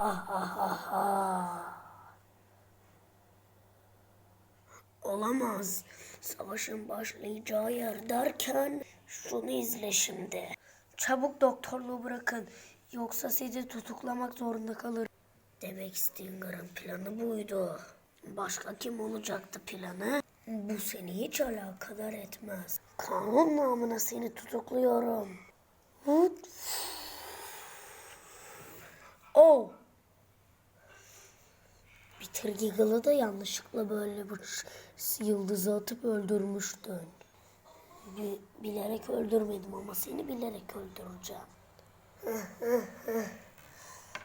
Olamaz. Savaşın başlayacağı yer derken şunu izle şimdi. Çabuk doktorluğu bırakın. Yoksa sizi tutuklamak zorunda kalır. Demek Stinger'ın planı buydu. Başka kim olacaktı planı? Bu seni hiç alakadar etmez. Kanun namına seni tutukluyorum. Hut. Giggle'ı da yanlışlıkla böyle bir yıldızı atıp öldürmüştün. Bi- bilerek öldürmedim ama seni bilerek öldüreceğim.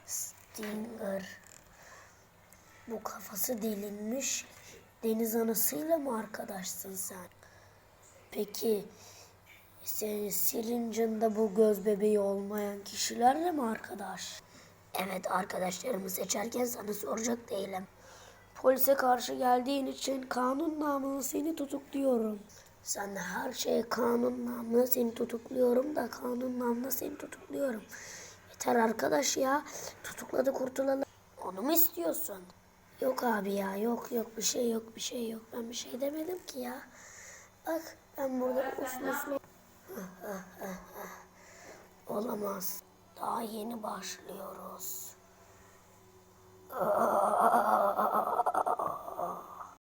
Stinger. Bu kafası delinmiş deniz anasıyla mı arkadaşsın sen? Peki senin silincinde bu göz bebeği olmayan kişilerle mi arkadaş? Evet arkadaşlarımı seçerken sana soracak değilim. Polise karşı geldiğin için kanun namına seni tutukluyorum. Sen her şeye kanun namına seni tutukluyorum da kanun namına seni tutukluyorum. Yeter arkadaş ya. Tutukladı kurtulalım. Onu mu istiyorsun? Yok abi ya yok yok bir şey yok bir şey yok. Ben bir şey demedim ki ya. Bak ben burada uslu uslu. Olamaz. Daha yeni başlıyoruz.